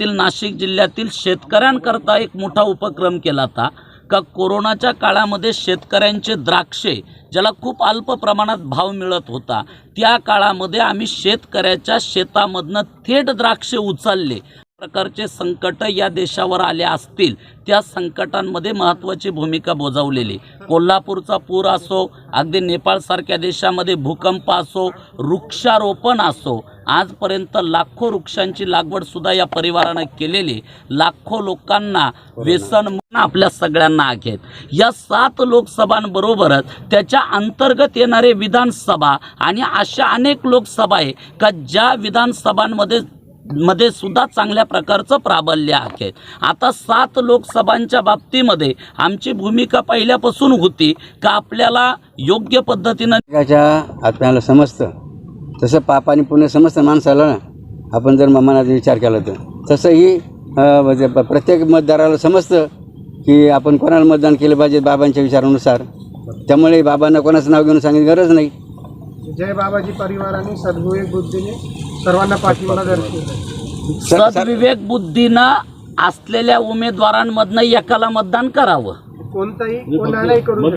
जिल्ह्यातील नाशिक जिल्ह्यातील शेतकऱ्यांकरता एक मोठा उपक्रम केला होता. का कोरोनाच्या काळामध्ये शेतकऱ्यांचे द्राक्षे ज्याला खूप अल्प प्रमाणात भाव मिळत होता त्या काळामध्ये आम्ही शेतकऱ्याच्या शेतामधनं थेट द्राक्षे उचलले. प्रकारचे संकट या देशावर आले असतील त्या संकटांमध्ये महत्त्वाची भूमिका बजावलेली. कोल्हापूरचा पूर असो अगदी नेपाळसारख्या देशामध्ये भूकंप असो वृक्षारोपण असो आजपर्यंत लाखो वृक्षांची लागवड सुद्धा या परिवारानं केलेली. लाखो लोकांना व्यसन आपल्या सगळ्यांना आहेत या सात लोकसभांबरोबरच त्याच्या अंतर्गत येणारे विधानसभा आणि अशा अनेक लोकसभा आहे का ज्या विधानसभांमध्ये मध्ये सुद्धा चांगल्या प्रकारचं प्राबल्य आहे आता सात लोकसभांच्या बाबतीमध्ये आमची भूमिका पहिल्यापासून होती का आपल्याला योग्य पद्धतीनं आपल्याला समजतं. तसं पाप आणि पुण्य समजतं माणसाला ना आपण जर मनात विचार केला तर. तसंही म्हणजे प्रत्येक मतदाराला समजतं की आपण कोणाला मतदान केलं पाहिजे बाबांच्या विचारानुसार. त्यामुळे बाबांना कोणाचं नाव घेऊन सांगायची गरज नाही. जय बाबाजी परिवाराने सद्विवेक बुद्धीने सर्वांना पाठिंबा सद्विवेक बुद्धीनं असलेल्या उमेदवारांमधनं एकाला मतदान करावं. कोणताही कोणालाही करू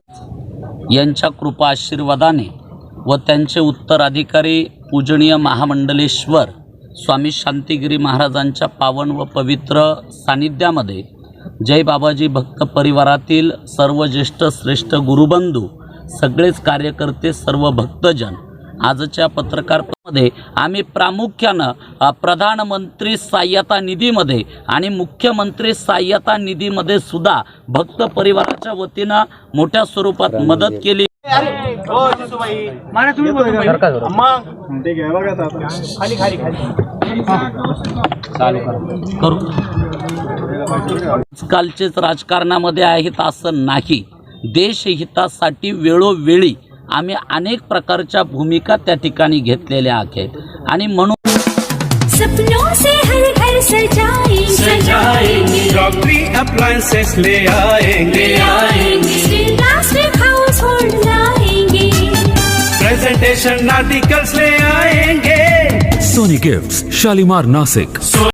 यांच्या कृपा आशीर्वादाने व त्यांचे उत्तराधिकारी पूजनीय महामंडलेश्वर स्वामी शांतिगिरी महाराजांच्या पावन व पवित्र सान्निध्यामध्ये जय बाबाजी भक्त परिवारातील सर्व ज्येष्ठ श्रेष्ठ गुरुबंधू सगळेच कार्यकर्ते सर्व भक्तजन आजच्या पत्रकारमध्ये आम्ही प्रामुख्यानं प्रधानमंत्री सहाय्यता निधीमध्ये आणि मुख्यमंत्री सहाय्यता निधीमध्ये सुद्धा भक्त परिवाराच्या वतीनं मोठ्या स्वरूपात मदत केली. खाली खाली खाली. करू. आजकालचेच राजकारणामध्ये आहेत असं नाही. देशहितासाठी वेळोवेळी आम्ही अनेक प्रकारच्या भूमिका त्या ठिकाणी घेतलेल्या आहेत. आणि म्हणून सपनों से हर घर सजाएंगे. सजाएंगे. ले आएंगे. आएंगे. स्पेशल नाटिकल्स ले आएंगे। Sony gift Shalimar Nashik